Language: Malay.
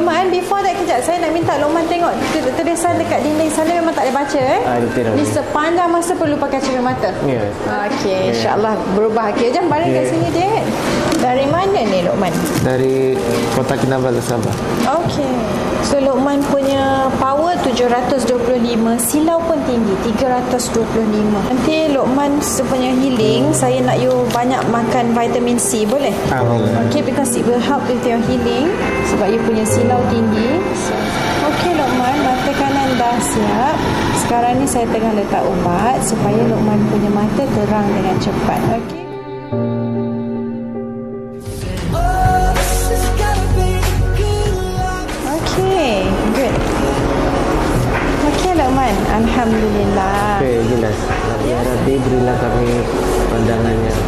Lokman, before that kejap. Saya nak minta Lokman tengok tu- tulisan dekat dinding sana memang tak boleh baca eh. Ah, betul, Ni sepanjang masa perlu pakai cermin mata. Ya. Okey, insyaAllah berubah. Okey, jom baring kat Ya. sini, Dek. Dari mana ni, Lokman? Dari Kota Kinabalu Sabah. Okey. So Lokman punya power 725, silau pun tinggi 325. Nanti Lokman punya healing, saya nak you banyak makan vitamin C, boleh? Ah, boleh. Okay, because it will help with your healing sebab you punya silau tinggi. So, okay Lokman, mata kanan dah siap. Sekarang ni saya tengah letak ubat supaya Lokman punya mata terang dengan cepat. Okay, Okay Lokman, Alhamdulillah. Okey, jelas. Ya Rabbi, berilah kami pandangan yang